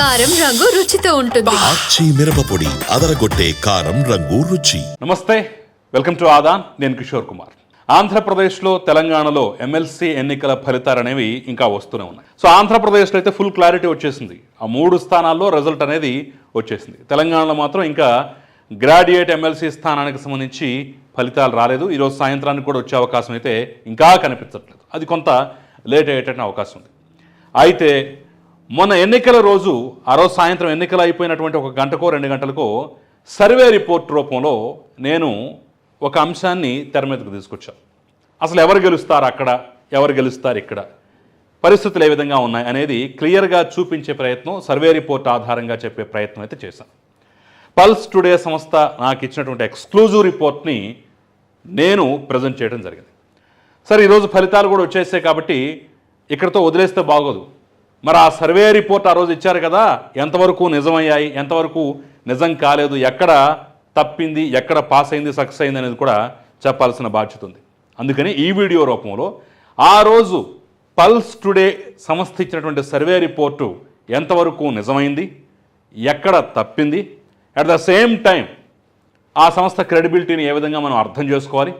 కారం రంగు రుచితో ఉంటుంది. ఆచి మిరపపొడి అదరగొట్టే కారం రంగు రుచి. నమస్తే వెల్కమ్ టు ఆదాన్ నేను కిషోర్ కుమార్. ఆంధ్రప్రదేశ్లో తెలంగాణలో ఎమ్మెల్సీ ఎన్నికల ఫలితాలు అనేవి ఇంకా వస్తూనే ఉన్నాయి. సో ఆంధ్రప్రదేశ్లో అయితే ఫుల్ క్లారిటీ వచ్చేసింది. ఆ మూడు స్థానాల్లో రిజల్ట్ అనేది వచ్చేసింది. తెలంగాణలో మాత్రం ఇంకా గ్రాడ్యుయేట్ ఎమ్మెల్సీ స్థానానికి సంబంధించి ఫలితాలు రాలేదు. ఈరోజు సాయంత్రానికి కూడా వచ్చే అవకాశం అయితే ఇంకా కనిపించట్లేదు. అది కొంత లేట్ అయ్యేటట్టు అవకాశం ఉంది. అయితే మొన్న ఎన్నికల రోజు ఆ రోజు సాయంత్రం ఎన్నికలు అయిపోయినటువంటి ఒక గంటకో రెండు గంటలకో సర్వే రిపోర్ట్ రూపంలో నేను ఒక అంశాన్ని తెర మీదకు తీసుకొచ్చాను అసలు ఎవరు గెలుస్తారు అక్కడ? ఎవరు గెలుస్తారు ఇక్కడ? పరిస్థితులు ఏ విధంగా ఉన్నాయి అనేది క్లియర్గా చూపించే ప్రయత్నం సర్వే రిపోర్ట్ ఆధారంగా చెప్పే ప్రయత్నం అయితే చేశాను పల్స్ టుడే సంస్థ నాకు ఇచ్చినటువంటి ఎక్స్క్లూజివ్ రిపోర్ట్ని నేను ప్రజెంట్ చేయడం జరిగింది. సరే ఈరోజు ఫలితాలు కూడా వచ్చేసాయి కాబట్టి ఇక్కడతో వదిలేస్తే బాగోదు. మరి ఆ సర్వే రిపోర్ట్ ఆ రోజు ఇచ్చారు కదా? ఎంతవరకు నిజమయ్యాయి? ఎంతవరకు నిజం కాలేదు? ఎక్కడ తప్పింది? ఎక్కడ పాస్ అయింది? సక్సెస్ అయింది అనేది కూడా చెప్పాల్సిన బాధ్యత ఉంది. అందుకని ఈ వీడియో రూపంలో ఆ రోజు పల్స్ టుడే సంస్థ ఇచ్చినటువంటి సర్వే రిపోర్టు ఎంతవరకు నిజమైంది? ఎక్కడ తప్పింది? అట్ ద సేమ్ టైం ఆ సంస్థ క్రెడిబిలిటీని ఏ విధంగా మనం అర్థం చేసుకోవాలి?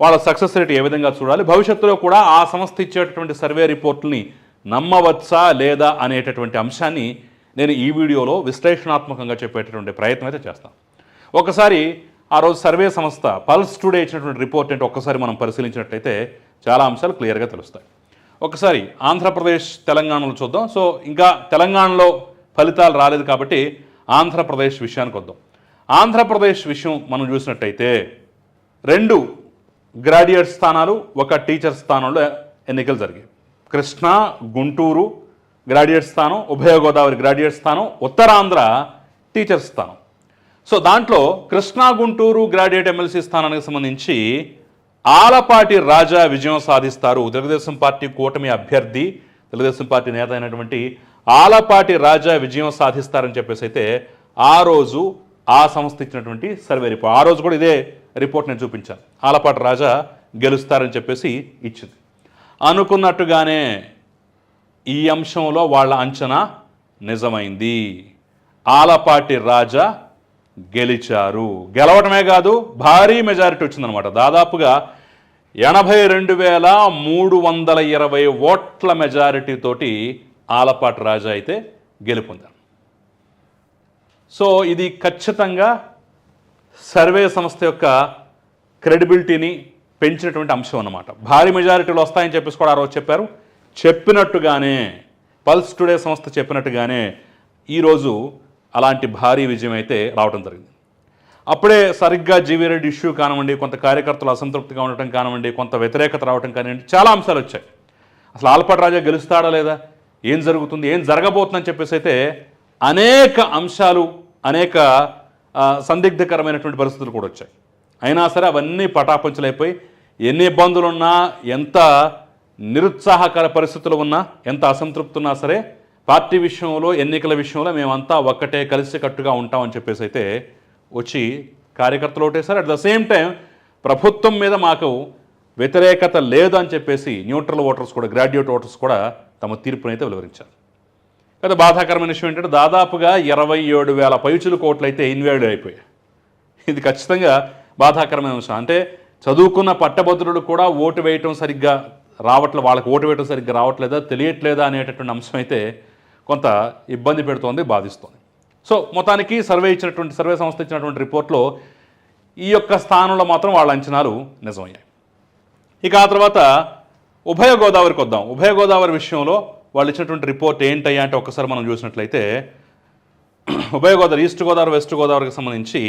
వాళ్ళ సక్సెస్ రేట్ ఏ విధంగా చూడాలి? భవిష్యత్తులో కూడా ఆ సంస్థ ఇచ్చేటటువంటి సర్వే రిపోర్ట్ని నమ్మవచ్చా లేదా అనేటటువంటి అంశాన్ని నేను ఈ వీడియోలో విశ్లేషణాత్మకంగా చెప్పేటటువంటి ప్రయత్నం అయితే చేస్తాను ఒకసారి ఆ రోజు సర్వే సంస్థ పల్స్ టుడే ఇచ్చినటువంటి రిపోర్ట్ ఏంటో ఒక్కసారి మనం పరిశీలించినట్లయితే చాలా అంశాలు క్లియర్గా తెలుస్తాయి. ఒకసారి ఆంధ్రప్రదేశ్ తెలంగాణలో చూద్దాం. సో ఇంకా తెలంగాణలో ఫలితాలు రాలేదు కాబట్టి ఆంధ్రప్రదేశ్ విషయానికి వద్దాం. ఆంధ్రప్రదేశ్ విషయం మనం చూసినట్టయితే రెండు గ్రాడ్యుయేట్ స్థానాలు ఒక టీచర్ స్థానంలో ఎన్నికలు జరిగాయి. కృష్ణా గుంటూరు గ్రాడ్యుయేట్ స్థానం ఉభయ గోదావరి గ్రాడ్యుయేట్ స్థానం ఉత్తరాంధ్ర టీచర్ స్థానం. సో దాంట్లో కృష్ణా గుంటూరు గ్రాడ్యుయేట్ ఎమ్మెల్సీ స్థానానికి సంబంధించి ఆలపాటి రాజా విజయం సాధిస్తారు. తెలుగుదేశం పార్టీ కూటమి అభ్యర్థి తెలుగుదేశం పార్టీ నేత అయినటువంటి ఆలపాటి రాజా విజయం సాధిస్తారని చెప్పేసి అయితే ఆ రోజు ఆ సంస్థ ఇచ్చినటువంటి సర్వే రిపోర్ట్. ఆ రోజు కూడా ఇదే రిపోర్ట్ నేను చూపించాను. ఆలపాటి రాజా గెలుస్తారని చెప్పేసి ఇచ్చింది. అనుకున్నట్టుగానే ఈ అంశంలో వాళ్ళ అంచనా నిజమైంది. ఆలపాటి రాజా గెలిచారు. గెలవటమే కాదు భారీ మెజారిటీ వచ్చిందనమాట దాదాపుగా ఎనభై రెండు వేల మూడు వందల ఇరవై ఓట్ల మెజారిటీతోటి ఆలపాటి రాజా అయితే గెలుపొందారు. సో ఇది ఖచ్చితంగా సర్వే సంస్థ యొక్క క్రెడిబిలిటీని పెంచినటువంటి అంశం అన్నమాట. భారీ మెజారిటీలు వస్తాయని చెప్పేసి కూడా ఆ రోజు చెప్పారు. చెప్పినట్టుగానే పల్స్ టుడే సంస్థ చెప్పినట్టుగానే ఈరోజు అలాంటి భారీ విజయం అయితే రావడం జరిగింది. అప్పుడే సరిగ్గా జీవీరెడ్డి ఇష్యూ కానివ్వండి కొంత కార్యకర్తలు అసంతృప్తిగా ఉండటం కానివ్వండి కొంత వ్యతిరేకత రావటం కానివ్వండి చాలా అంశాలు వచ్చాయి. అసలు ఆల్పాటి రాజా గెలుస్తాడా లేదా? ఏం జరుగుతుంది? ఏం జరగబోతుందని చెప్పేసి అయితే అనేక అంశాలు అనేక సందిగ్ధకరమైనటువంటి పరిస్థితులు కూడా వచ్చాయి. అయినా సరే అవన్నీ పటాపంచలైపోయి ఎన్ని ఇబ్బందులు ఉన్నా ఎంత నిరుత్సాహకర పరిస్థితులు ఉన్నా ఎంత అసంతృప్తి ఉన్నా సరే పార్టీ విషయంలో ఎన్నికల విషయంలో మేమంతా ఒక్కటే కలిసికట్టుగా ఉంటామని చెప్పేసి అయితే వచ్చి కార్యకర్తలు ఒకటేసారి అట్ ద సేమ్ టైం ప్రభుత్వం మీద మాకు వ్యతిరేకత లేదు అని చెప్పేసి న్యూట్రల్ ఓటర్స్ కూడా గ్రాడ్యుయేట్ ఓటర్స్ కూడా తమ తీర్పునైతే వెలువరించారు. కదా బాధాకరమైన విషయం ఏంటంటే దాదాపుగా ఇరవై ఏడు వేల పైచులు కోట్లు అయితే ఇన్వాల్వ్ అయిపోయాయి. ఇది ఖచ్చితంగా బాధాకరమైన అంశం అంటే చదువుకున్న పట్టభద్రులు కూడా ఓటు వేయటం సరిగ్గా రావట్లే వాళ్ళకి ఓటు వేయటం సరిగ్గా రావట్లేదా తెలియట్లేదా అనేటటువంటి అంశం అయితే కొంత ఇబ్బంది పెడుతోంది బాధిస్తోంది. సో మొత్తానికి సర్వే ఇచ్చినటువంటి సర్వే సంస్థ ఇచ్చినటువంటి రిపోర్ట్లో ఈ యొక్క స్థానంలో మాత్రం వాళ్ళ అంచనాలు నిజమయ్యాయి. ఇక ఆ తర్వాత ఉభయ గోదావరికి వద్దాం ఉభయ గోదావరి విషయంలో వాళ్ళు ఇచ్చినటువంటి రిపోర్ట్ ఏంటయ్యా అంటే ఒక్కసారి మనం చూసినట్లయితే ఉభయ గోదావరి ఈస్ట్ గోదావరి వెస్ట్ గోదావరికి సంబంధించి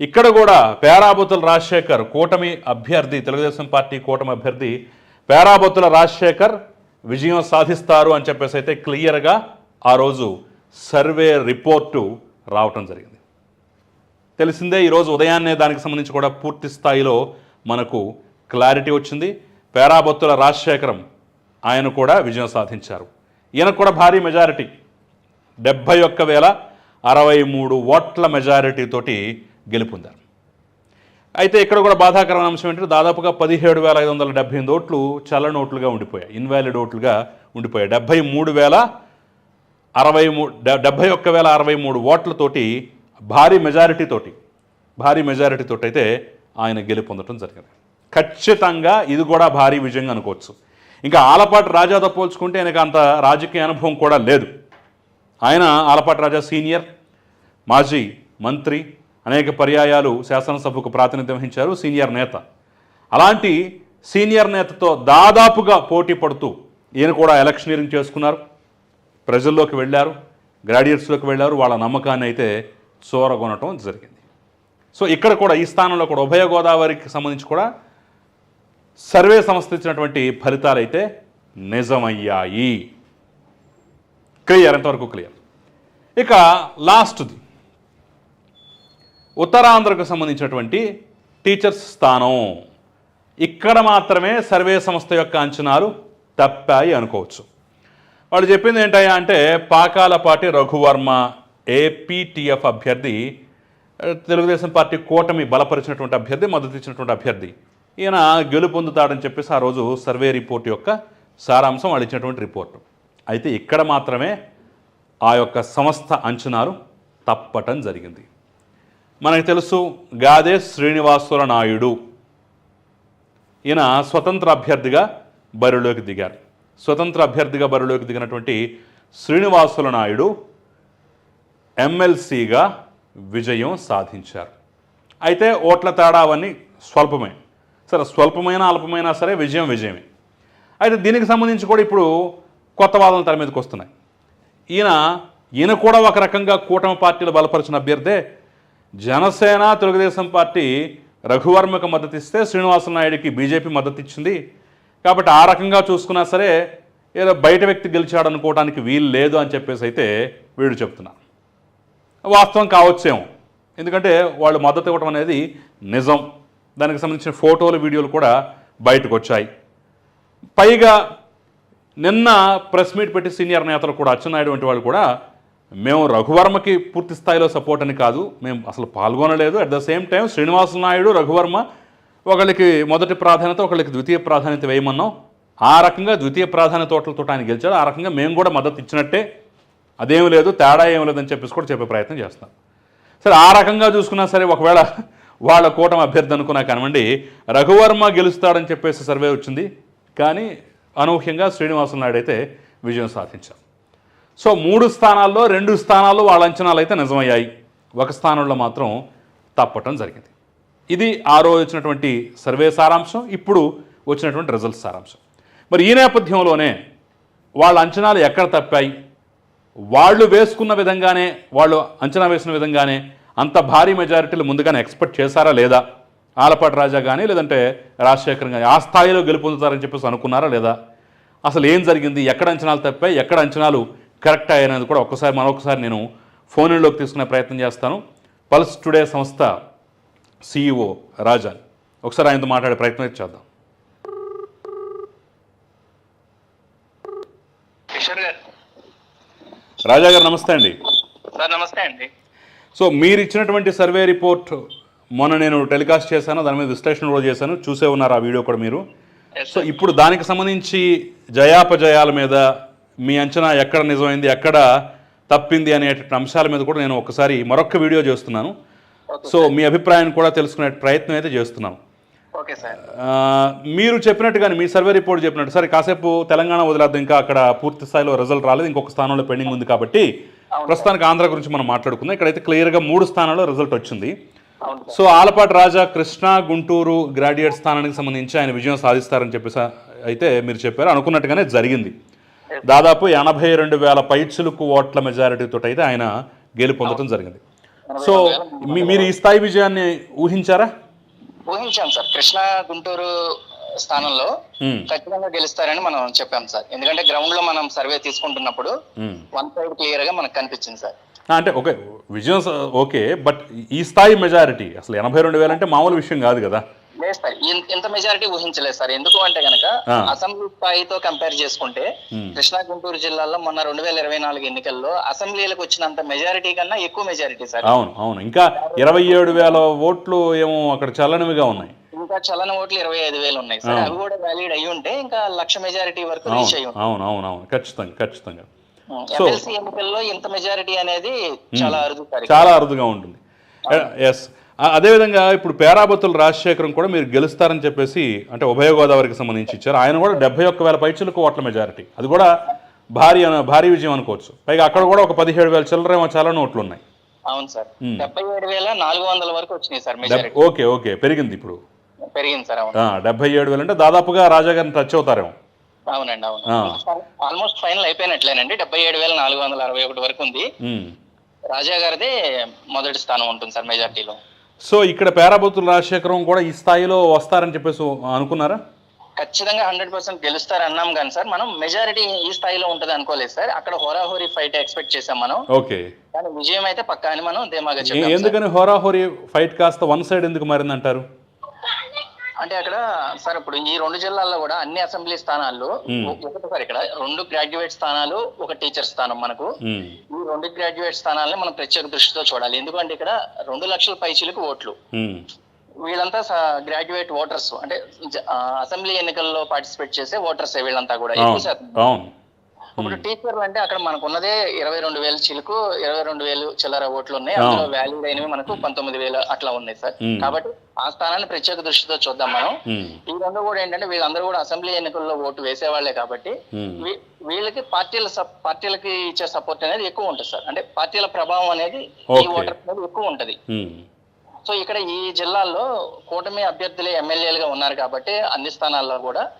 ఇక్కడ కూడా పేరాబొత్తుల రాజశేఖర్ కూటమి అభ్యర్థి తెలుగుదేశం పార్టీ కూటమి అభ్యర్థి పేరాబొత్తుల రాజశేఖర్ విజయం సాధిస్తారు అని చెప్పేసి అయితే క్లియర్గా ఆ రోజు సర్వే రిపోర్టు రావటం జరిగింది. తెలిసిందే ఈరోజు ఉదయాన్నే దానికి సంబంధించి కూడా పూర్తి స్థాయిలో మనకు క్లారిటీ వచ్చింది. పేరాబొత్తుల రాజశేఖరం ఆయన కూడా విజయం సాధించారు. ఈయనకు కూడా భారీ మెజారిటీ డెబ్భై ఒక్క వేల అరవై మూడు ఓట్ల మెజారిటీ తోటి గెలుపొందారు. అయితే ఇక్కడ కూడా బాధాకరమైన అంశం ఏంటంటే దాదాపుగా పదిహేడు వేల ఐదు వందల డెబ్బై ఎనిమిది ఓట్లు చల్ల నోట్లుగా ఉండిపోయాయి. ఇన్వాలిడ్ ఓట్లుగా ఉండిపోయాయి. డెబ్బై మూడు వేల అరవై మూడు డెబ్భై ఒక్క వేల అరవై మూడు ఓట్లతోటి భారీ మెజారిటీతోటి భారీ మెజారిటీతోటి అయితే ఆయన గెలుపొందడం జరిగింది. ఖచ్చితంగా ఇది కూడా భారీ విజయంగా అనుకోవచ్చు. ఇంకా ఆలపాటి రాజాతో పోల్చుకుంటే ఆయనకు అంత రాజకీయ అనుభవం కూడా లేదు. ఆయన ఆలపాటి రాజా సీనియర్ మాజీ మంత్రి అనేక పర్యాయాలు శాసనసభకు ప్రాతినిధ్యం వహించారు సీనియర్ నేత. అలాంటి సీనియర్ నేతతో దాదాపుగా పోటీ పడుతూ ఈయన కూడా ఎలక్షనీరింగ్ చేసుకున్నారు. ప్రజల్లోకి వెళ్ళారు గ్రాడ్యుయేట్స్లోకి వెళ్ళారు వాళ్ళ నమ్మకాన్ని అయితే చూరగొనటం జరిగింది. సో ఇక్కడ కూడా ఈ స్థానంలో కూడా ఉభయ గోదావరికి సంబంధించి కూడా సర్వే సంస్థ ఇచ్చినటువంటి ఫలితాలు అయితే నిజమయ్యాయి. క్లియర్ ఎంతవరకు క్లియర్? ఇక లాస్ట్ది. ఉత్తరాంధ్రకు సంబంధించినటువంటి టీచర్స్ స్థానం. ఇక్కడ మాత్రమే సర్వే సంస్థ యొక్క అంచనాలు తప్పాయి అనుకోవచ్చు. వాళ్ళు చెప్పింది ఏంటయ్యా అంటే పాకాలపాటి రఘువర్మ ఏపీటీఎఫ్ అభ్యర్థి తెలుగుదేశం పార్టీ కూటమి బలపరిచినటువంటి అభ్యర్థి మద్దతు ఇచ్చినటువంటి అభ్యర్థి. ఈయన గెలుపొందుతాడని చెప్పేసి ఆ రోజు సర్వే రిపోర్ట్ యొక్క సారాంశం వాళ్ళు ఇచ్చినటువంటి రిపోర్టు. అయితే ఇక్కడ మాత్రమే ఆ యొక్క సంస్థ అంచనాలు తప్పటం జరిగింది. మనకు తెలుసు గాదే శ్రీనివాసుల నాయుడు. ఈయన స్వతంత్ర అభ్యర్థిగా బరిలోకి దిగారు. స్వతంత్ర అభ్యర్థిగా బరిలోకి దిగినటువంటి శ్రీనివాసుల నాయుడు ఎమ్మెల్సీగా విజయం సాధించారు. అయితే ఓట్ల తేడా అవన్నీ స్వల్పమే. సరే స్వల్పమైన అల్పమైనా సరే విజయం విజయమే. అయితే దీనికి సంబంధించి కూడా ఇప్పుడు కొత్త వాదనలు తెర మీదకి వస్తున్నాయి. ఈయన ఈయన కూడా ఒక రకంగా కూటమి పార్టీలు బలపరిచిన అభ్యర్థే జనసేన తెలుగుదేశం పార్టీ రఘువర్మకు మద్దతు ఇస్తే శ్రీనివాస నాయుడికి బీజేపీ మద్దతు ఇచ్చింది కాబట్టి ఆ రకంగా చూసుకున్నా సరే ఏదో బయట వ్యక్తి గెలిచాడు అనుకోవడానికి వీలు లేదు అని చెప్పేసి అయితే వీడు చెప్తున్నా. వాస్తవం కావచ్చేమో. ఎందుకంటే వాళ్ళు మద్దతు ఇవ్వడం అనేది నిజం. దానికి సంబంధించిన ఫోటోలు వీడియోలు కూడా బయటకు వచ్చాయి పైగా నిన్న ప్రెస్ మీట్ పెట్టి సీనియర్ నేతలు కూడా అచ్చెన్నాయుడు వంటి వాళ్ళు కూడా మేము రఘువర్మకి పూర్తి స్థాయిలో సపోర్ట్ అని కాదు మేము అసలు పాల్గొనలేదు. At the same time Srinivasa Naidu Raghuvarma ఒకళ్ళకి మొదటి ప్రాధాన్యత ఒకళ్ళకి ద్వితీయ ప్రాధాన్యత వేయమన్నాం. ఆ రకంగా ద్వితీయ ప్రాధాన్యత ఓట్లతో ఆయన గెలిచాడు. ఆ రకంగా మేము కూడా మద్దతు ఇచ్చినట్టే. అదేం లేదు తేడా ఏం లేదని చెప్పేసి కూడా చెప్పే ప్రయత్నం చేస్తాం సరే ఆ రకంగా చూసుకున్నా సరే ఒకవేళ వాళ్ళ కూటమి అభ్యర్థి అనుకున్నా కానివ్వండి రఘువర్మ గెలుస్తాడని చెప్పేసి సర్వే వచ్చింది. కానీ అనూహ్యంగా శ్రీనివాసులు నాయుడు అయితే విజయం సాధించారు సో మూడు స్థానాల్లో రెండు స్థానాల్లో వాళ్ళ అంచనాలు అయితే నిజమయ్యాయి. ఒక స్థానంలో మాత్రం తప్పటం జరిగింది. ఇది ఆ రోజు వచ్చినటువంటి సర్వే సారాంశం ఇప్పుడు వచ్చినటువంటి రిజల్ట్ సారాంశం. మరి ఈ నేపథ్యంలోనే వాళ్ళ అంచనాలు ఎక్కడ తప్పాయి? వాళ్ళు వేసుకున్న విధంగానే వాళ్ళు అంచనా వేసిన విధంగానే అంత భారీ మెజారిటీలు ముందుగానే ఎక్స్పెక్ట్ చేశారా లేదా? ఆలపాటి రాజా కానీ లేదంటే రాజశేఖర్ కానీ ఆ స్థాయిలో గెలుపొందుతారని చెప్పేసి అనుకున్నారా లేదా? అసలు ఏం జరిగింది? ఎక్కడ అంచనాలు తప్పాయి? ఎక్కడ అంచనాలు కరెక్ట్ అయ్యాయనేది కూడా ఒక్కసారి మరొకసారి నేను ఫోన్లోకి తీసుకునే ప్రయత్నం చేస్తాను. పల్స్ టుడే సంస్థ సిఇఓ రాజా ఒకసారి ఆయనతో మాట్లాడే ప్రయత్నం చేద్దాం. రాజా గారు నమస్తే అండి. సార్ నమస్తే అండి. సో మీరు ఇచ్చినటువంటి సర్వే రిపోర్ట్ మొన్న నేను టెలికాస్ట్ చేశాను దాని మీద విశ్లేషణ కూడా చేశాను. చూసే ఉన్నారు ఆ వీడియో కూడా మీరు? సో ఇప్పుడు దానికి సంబంధించి జయాపజయాల మీద మీ అంచనా ఎక్కడ నిజమైంది ఎక్కడ తప్పింది అనేటువంటి అంశాల మీద కూడా నేను ఒకసారి మరొక వీడియో చేస్తున్నాను. సో మీ అభిప్రాయాన్ని కూడా తెలుసుకునే ప్రయత్నం అయితే చేస్తున్నాను ఓకే సార్. ఆ, మీరు చెప్పినట్టుగానే మీ సర్వే రిపోర్ట్ చెప్పినట్టు సరే కాసేపు తెలంగాణ వదిలేద్దాం ఇంకా అక్కడ పూర్తి స్థాయిలో రిజల్ట్ రాలేదు ఇంకొక స్థానంలో పెండింగ్ ఉంది కాబట్టి ప్రస్తుతానికి ఆంధ్ర గురించి మనం మాట్లాడుకుందాం. ఇక్కడైతే క్లియర్గా మూడు స్థానాల్లో రిజల్ట్ వచ్చింది. సో ఆలపాటి రాజా కృష్ణ గుంటూరు గ్రాడ్యుయేట్ స్థానానికి సంబంధించి ఆయన విజయం సాధిస్తారని చెప్పేసి అయితే మీరు చెప్పారు. అనుకున్నట్టుగానే జరిగింది. దాదాపు ఎనభై రెండు వేల పైచులకు ఓట్ల మెజారిటీతో అయితే ఆయన గెలుపొందడం జరిగింది. సో మీరు ఈ స్థాయి విజయాన్ని ఊహించారా? ఊహించాం సార్. కృష్ణ గుంటూరు స్థానంలో. ఖచ్చితంగా గెలుస్తారని మనం చెప్పాం సార్. ఎందుకంటే గ్రౌండ్లో మనం సర్వే తీసుకుంటున్నప్పుడు. వన్ సైడ్ క్లియర్గా మనకు కనిపించింది సార్. అంటే ఓకే విజయం ఓకే బట్ ఈ స్థాయి మెజారిటీ అసలు ఎనభై రెండు వేలు అంటే మామూలు విషయం కాదు కదా. లేదు సార్ ఇంత మెజారిటీ ఊహించలేదు సార్. ఎందుకు అంటే గనక. అసెంబ్లీ స్థాయితో కంపేర్ చేసుకుంటే. కృష్ణా గుంటూరు జిల్లాలో మొన్న రెండు వేల ఇరవై నాలుగు ఎన్నికల్లో అసెంబ్లీలకు వచ్చినంత మెజారిటీ కన్నా ఎక్కువ మెజారిటీ సార్. అవును అవును. ఇంకా ఇరవై ఏడు వేల ఓట్లు ఏమో అక్కడ చల్లనివిగా ఉన్నాయి. ఇంకా చలన ఓట్లు ఇరవై ఐదు వేలు ఉన్నాయి సార్. అవి కూడా వ్యాలిడ్ అయ్యి ఉంటే ఇంకా లక్ష మెజారిటీ వరకు రీచ్ అయ్యి అవును అవును అవును. ఖచ్చితంగా ఖచ్చితంగా. ఎమ్మెల్సీ ఎన్నికల్లో ఇంత మెజారిటీ అనేది చాలా అరుదు. చాలా అరుదుగా ఉంటుంది. ఎస్. అదేవిధంగా ఇప్పుడు పేరాబత్తుల రాజశేఖరం కూడా మీరు గెలుస్తారని చెప్పేసి అంటే ఉభయ గోదావరికి సంబంధించి ఇచ్చారు. ఆయన కూడా డెబ్బై ఒక్క వేల పైచులకు ఓట్ల మెజారిటీ. అది కూడా భారీ భారీ విజయం అనుకోవచ్చు. పైగా అక్కడ కూడా ఒక పదిహేడు వేల చిల్లరేమో చాలా నోట్లు ఉన్నాయి అవును సార్. డెబ్బై ఏడు వేల నాలుగు వందల వరకు వచ్చినాయి సార్ ఓకే ఓకే. పెరిగింది ఇప్పుడు. పెరిగింది సార్ డెబ్బై ఏడు వేలు అంటే దాదాపుగా రాజా గారిని టచ్ అవుతారేమో. అవునండి అవును. ఆల్మోస్ట్ ఫైనల్ అయిపోయినట్లేనండి. డెబ్బై ఏడు వేల నాలుగు వందల అరవై ఒకటి వరకు ఉంది. రాజా గారిదే మొదటి స్థానం ఉంటుంది సార్ మెజార్టీలో. సో ఇక్కడ పేరాబత్తుల రాజశేఖరం కూడా ఈ స్థాయిలో వస్తారని చెప్పేసి అనుకున్నారా? ఖచ్చితంగా హండ్రెడ్ పర్సెంట్ గెలుస్తారు అన్నాం కానీ సార్ మనం మెజారిటీ ఈ స్థాయిలో ఉంటది అనుకోలేదు సార్. అక్కడ హోరాహోరీ ఫైట్ ఎక్స్పెక్ట్ చేసాం మనం. ఓకే. కానీ విజయం అయితే పక్కా అని మనం ధీమాగా. ఎందుకని హోరాహోరీ ఫైట్ కాస్త వన్ సైడ్ ఎందుకు మారిందంటారు? అంటే అక్కడ సార్ ఇప్పుడు ఈ రెండు జిల్లాల్లో కూడా అన్ని అసెంబ్లీ స్థానాల్లో ఒకటి సార్ ఇక్కడ రెండు గ్రాడ్యుయేట్ స్థానాలు ఒక టీచర్ స్థానం మనకు. ఈ రెండు గ్రాడ్యుయేట్ స్థానాలని మనం ప్రత్యేక దృష్టితో చూడాలి. ఎందుకంటే ఇక్కడ రెండు లక్షల పైచీలకు ఓట్లు. వీళ్ళంతా గ్రాడ్యుయేట్ ఓటర్స్. అంటే అసెంబ్లీ ఎన్నికల్లో పార్టిసిపేట్ చేసే ఓటర్స్ వీళ్ళంతా కూడా. ఎక్కువ శాతం ఇప్పుడు టీచర్లు అంటే అక్కడ మనకు ఉన్నదే ఇరవై రెండు వేలు చిలుకు ఇరవై రెండు వేలు చిల్లర ఓట్లు ఉన్నాయి. అందులో వ్యాలిడ్ అయినవి మనకు పంతొమ్మిది వేలు అట్లా ఉన్నాయి సార్. కాబట్టి ఆ స్థానాన్ని ప్రత్యేక దృష్టితో చూద్దాం మనం. రెండు కూడా ఏంటంటే వీళ్ళందరూ కూడా అసెంబ్లీ ఎన్నికల్లో ఓటు వేసేవాళ్ళే కాబట్టి వీళ్ళకి పార్టీల సప్- పార్టీలకి ఇచ్చే సపోర్ట్ అనేది ఎక్కువ ఉంటుంది సార్. అంటే పార్టీల ప్రభావం అనేది ఈ. ఓటర్ అనేది ఎక్కువ ఉంటది. సో ఇక్కడ ఈ జిల్లాల్లో కూటమి అభ్యర్థులే ఎమ్మెల్యేలుగా ఉన్నారు కాబట్టి అన్ని స్థానాల్లో కూడా.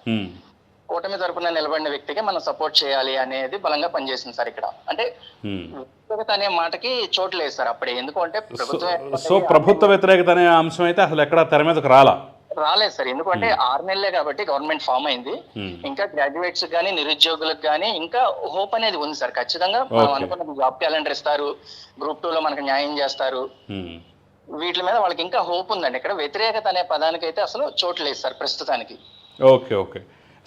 కూటమి తరపున నిలబడిన వ్యక్తికి మనం సపోర్ట్ చేయాలి అనేది బలంగా పనిచేసింది సార్ ఇక్కడ. అంటే. వ్యక్తిగత అనే మాటకి చోటు లేదు సార్ అప్పుడే. ఎందుకంటే ప్రభుత్వం సో ప్రభుత్వ వ్యతిరేకత అనే అంశం అయితే అసలు ఎక్కడ తెర మీదకు రాలా? రాలేదు సార్. ఎందుకంటే ఆరు నెలలే కాబట్టి గవర్నమెంట్ ఫామ్ అయింది. ఇంకా గ్రాడ్యుయేట్స్ కానీ నిరుద్యోగులకు కానీ ఇంకా హోప్ అనేది ఉంది సార్. ఖచ్చితంగా మనం. అనుకున్న జాబ్ క్యాలెండర్ ఇస్తారు. గ్రూప్ టూ లో మనకు న్యాయం చేస్తారు. వీటి మీద వాళ్ళకి ఇంకా హోప్ ఉందండి. ఇక్కడ వ్యతిరేకత అనే పదానికి అయితే అసలు చోటు లేదు సార్ ప్రస్తుతానికి. Okay okay.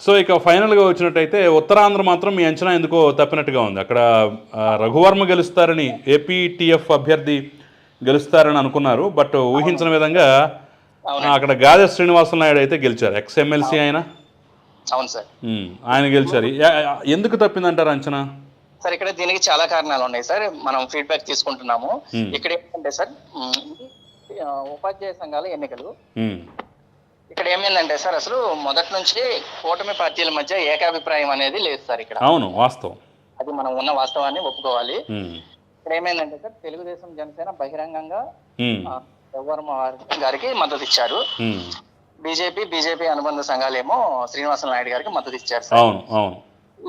సో ఇక ఫైనల్గా వచ్చినట్టయితే ఉత్తరాంధ్ర మాత్రం మీ అంచనా ఎందుకో తప్పినట్టుగా ఉంది. అక్కడ రఘువర్మ గెలుస్తారని ఏపీటీఎఫ్ అభ్యర్థి గెలుస్తారని అనుకున్నారు. బట్ ఊహించిన విధంగా అక్కడ గాదె శ్రీనివాస నాయుడు అయితే గెలిచారు. ఎక్స్ ఎమ్మెల్సీ ఆయన అవును సార్. ఆయన గెలిచారు. ఎందుకు తప్పిందంటారు అంచనా? సార్ ఇక్కడ దీనికి చాలా కారణాలు ఉన్నాయి సార్. మనం ఫీడ్బ్యాక్ తీసుకుంటున్నాము. ఇక్కడ ఏంటంటే సార్ ఉపాధ్యాయ సంఘాల ఎన్నికలు. ఇక్కడ ఏమైందంటే సార్ అసలు మొదటి నుంచి కూటమి పార్టీల మధ్య ఏకాభిప్రాయం అనేది లేదు సార్ ఇక్కడ. అవును వాస్తవం. అది మనం ఉన్న వాస్తవాన్ని ఒప్పుకోవాలి. ఇక్కడ ఏమైందంటే సార్ తెలుగుదేశం జనసేన బహిరంగంగా వారి- గారికి మద్దతు ఇచ్చారు. బీజేపీ బీజేపీ అనుబంధ సంఘాలేమో శ్రీనివాస నాయుడు గారికి మద్దతు ఇచ్చారు సార్. అవును అవును.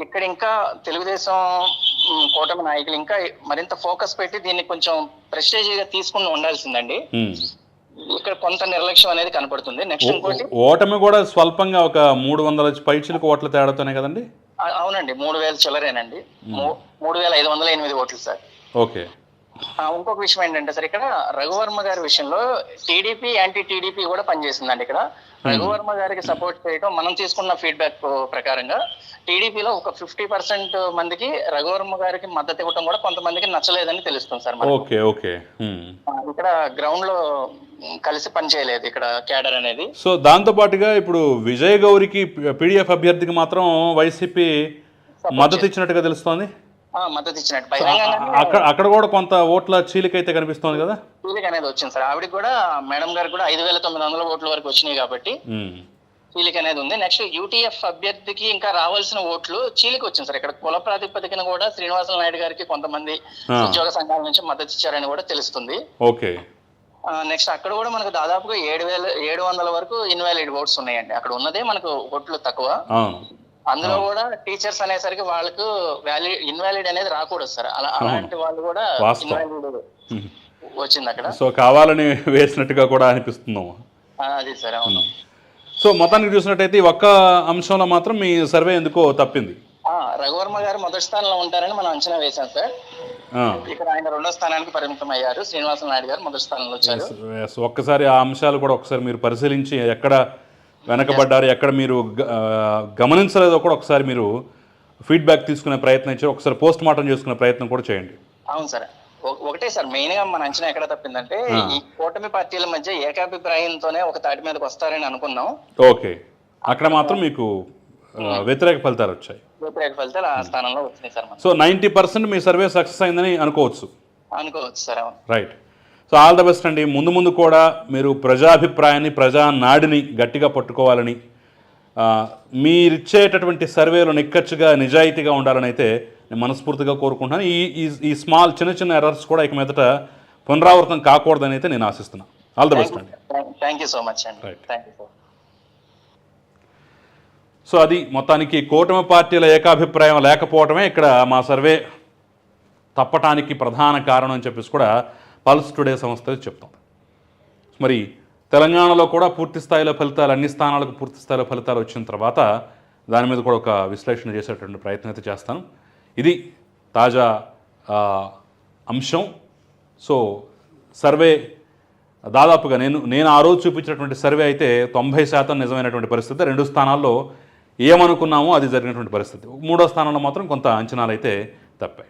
ఇక్కడ ఇంకా తెలుగుదేశం కూటమి నాయకులు ఇంకా మరింత ఫోకస్ పెట్టి దీన్ని కొంచెం ప్రెస్టేజీగా తీసుకుని ఉండాల్సిందండి. ఇక్కడ కొంత నిర్లక్ష్యం అనేది కనపడుతుంది. నెక్స్ట్ ఇంకోటి ఓటమి కూడా స్వల్పంగా ఒక మూడు వందల పైచిలకు ఓట్ల తేడాతోనే కదండి? అవునండి. మూడు వేల చిల్లరేనండి. మూడు వేల ఐదు వందల ఎనిమిది ఓట్లు సార్. ఓకే. ఇంకొక విషయం ఏంటంటే సార్ ఇక్కడ రఘువర్మ గారి విషయంలో టీడీపీ యాంటీ టీడీపీ కూడా పనిచేసిందండి ఇక్కడ. రఘువర్మ గారికి సపోర్ట్ చేయడం మనం తీసుకున్న ఫీడ్బ్యాక్ ప్రకారంగా టీడీపీలో ఒక ఫిఫ్టీ పర్సెంట్ మందికి రఘువర్మ గారికి మద్దతు ఇవ్వడం కూడా కొంతమందికి నచ్చలేదని తెలుస్తుంది సార్. Okay okay. ఇక్కడ గ్రౌండ్లో కలిసి పనిచేయలేదు ఇక్కడ క్యాడర్ అనేది. సో దాంతో పాటుగా ఇప్పుడు విజయ్ గౌరికి పీడిఎఫ్ అభ్యర్థికి మాత్రం వైసీపీ మద్దతు ఇచ్చినట్టుగా తెలుస్తోంది? ఆ, మద్దతు ఇచ్చినట్టు. అక్కడ అక్కడ కూడా కొంత ఓట్ల చీలికైతే కనిపిస్తోంది కదా? ఫీలింగ్ అనేది వచ్చింది సార్. ఆవిడకి కూడా మేడం గారికి కూడా ఐదు వేల తొమ్మిది వందల ఓట్ల వరకు వచ్చినాయి కాబట్టి. చీలిక అనేది ఉంది. నెక్స్ట్ యూటీఎఫ్ అభ్యర్థికి ఇంకా రావాల్సిన ఓట్లు చీలిక వచ్చింది సార్. ఇక్కడ కుల ప్రాతిపదికన కూడా శ్రీనివాస నాయుడు గారికి కొంతమంది. ఉద్యోగ సంఘాల నుంచి మద్దతు ఇచ్చారని కూడా తెలుస్తుంది. ఓకే. నెక్స్ట్ అక్కడ కూడా మనకు దాదాపుగా ఏడు వేల ఏడు వందల వరకు ఇన్వాలిడ్ ఓట్స్ ఉన్నాయండి. అక్కడ ఉన్నదే మనకు ఓట్లు తక్కువ. అందులో కూడా టీచర్స్ అనేసరికి వాళ్ళకు వ్యాలీ ఇన్వాలిడ్ అనేది రాకూడదు సార్. అలా అలాంటి వాళ్ళు కూడా. ఇన్వాలిడ్ వచ్చింది అక్కడ. సో కావాలని వేసినట్టుగా కూడా అనిపిస్తున్నాము అది సార్ అవును. సో మొత్తానికి చూసినట్టయితే ఒక్క అంశంలో మాత్రం మీ సర్వే ఎందుకో తప్పింది. ఆ, రఘువర్మ గారు మొదటి స్థానంలో ఉంటారని మనం అంచనా వేశాం సార్. ఇక్కడ ఆయన రెండో స్థానానికి పరిమితం అయ్యారు శ్రీనివాస నాయుడు గారు మొదటి స్థానంలో వచ్చారు. ఒక్కసారి ఆ అంశాలు కూడా ఒకసారి మీరు పరిశీలించి ఎక్కడ వెనకబడ్డారు ఎక్కడ మీరు గమనించలేదో కూడా ఒకసారి మీరు ఫీడ్బ్యాక్ తీసుకునే ప్రయత్నం చేసి ఒకసారి పోస్ట్ మార్టం చేసుకునే ప్రయత్నం కూడా చేయండి. అవును సార్. ఒక- ఒకటే సార్ మెయిన్గా మన అంచనా ఎక్కడ తప్పిందంటే ఈ కూటమి పార్టీల మధ్య ఏకాభిప్రాయంతోనే ఒక తాటి మీదకి వస్తారని అనుకున్నాం. ఓకే. అక్కడ మాత్రం మీకు ఆ, వ్యతిరేక ఫలితాలు వచ్చాయి. వ్యతిరేక ఫలితాలు ఆ స్థానంలో వచ్చినాయి సార్ సో నైంటీ పర్సెంట్ మీ సర్వే సక్సెస్ అయిందని అనుకోవచ్చు. అనుకోవచ్చు sir right so all the best అండి. ముందు ముందు కూడా మీరు ప్రజాభిప్రాయాన్ని ప్రజా నాడిని గట్టిగా పట్టుకోవాలని మీరిచ్చేటటువంటి సర్వేలు నిక్కచ్చిగా నిజాయితీగా ఉండాలని అయితే నేను మనస్ఫూర్తిగా కోరుకుంటున్నాను. ఈ ఈ- స్మాల్ చిన్న చిన్న ఎర్రర్స్ కూడా ఇక మీదట పునరావృతం కాకూడదని అయితే నేను ఆశిస్తున్నాను ఆల్ ద బెస్ట్ అండి. థ్యాంక్ యూ సో మచ్ అండి. థ్యాంక్ యూ సో అది మొత్తానికి కూటమి పార్టీల ఏకాభిప్రాయం లేకపోవడమే ఇక్కడ మా సర్వే తప్పటానికి ప్రధాన కారణం అని చెప్పేసి కూడా పల్స్ టుడే సంస్థ చెప్తాం. మరి తెలంగాణలో కూడా పూర్తి స్థాయిలో ఫలితాలు అన్ని స్థానాలకు పూర్తి స్థాయిలో ఫలితాలు వచ్చిన తర్వాత దాని మీద కూడా ఒక విశ్లేషణ చేసేటువంటి ప్రయత్నం అయితే చేస్తాను. ఇది తాజా అంశం. సో సర్వే దాదాపుగా నేను నేను ఆ రోజు చూపించినటువంటి సర్వే అయితే తొంభై శాతం నిజమైనటువంటి పరిస్థితి. రెండు స్థానాల్లో ఏమనుకున్నామో అది జరిగినటువంటి పరిస్థితి. మూడో స్థానంలో మాత్రం కొంత అంచనాలు అయితే తప్పాయి.